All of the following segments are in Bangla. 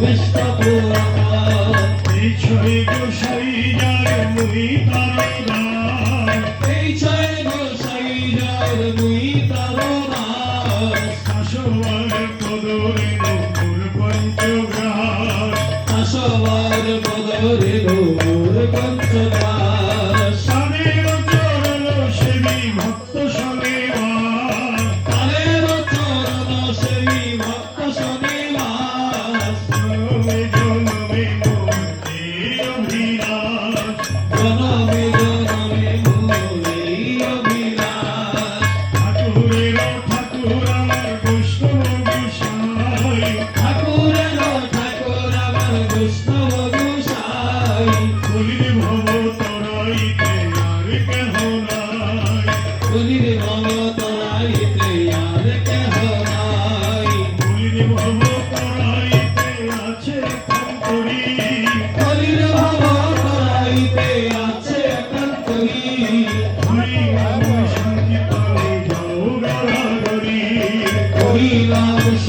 wish for love, each week.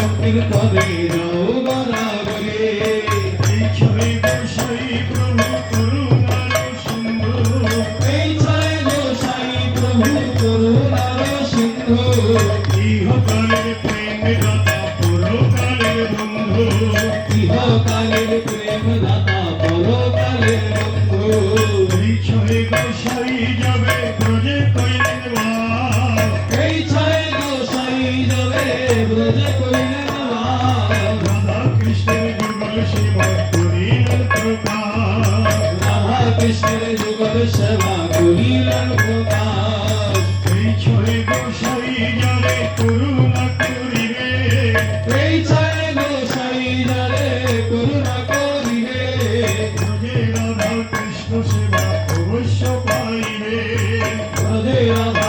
স্বপ্নের পদে যাও বারাবরে দীক্ষায় বসাই প্রভু করুণার সিন্ধু। এই ছয় বসাই প্রভু করুণার সিন্ধু। ইহকালের প্রেম দাতা পরকালের বন্ধু। ইহকালের প্রেম দাতা পরকালের বন্ধু। দীক্ষায় বসাই সকল সেবা করিলেন প্রকাশ এই ছয় গোসাই জানে করুণা করিবে। এই ছয় গোসাই জানে করুণা করিবে। রাধা কৃষ্ণ সেবা অবশ্য পাইবে। রাধে রাধা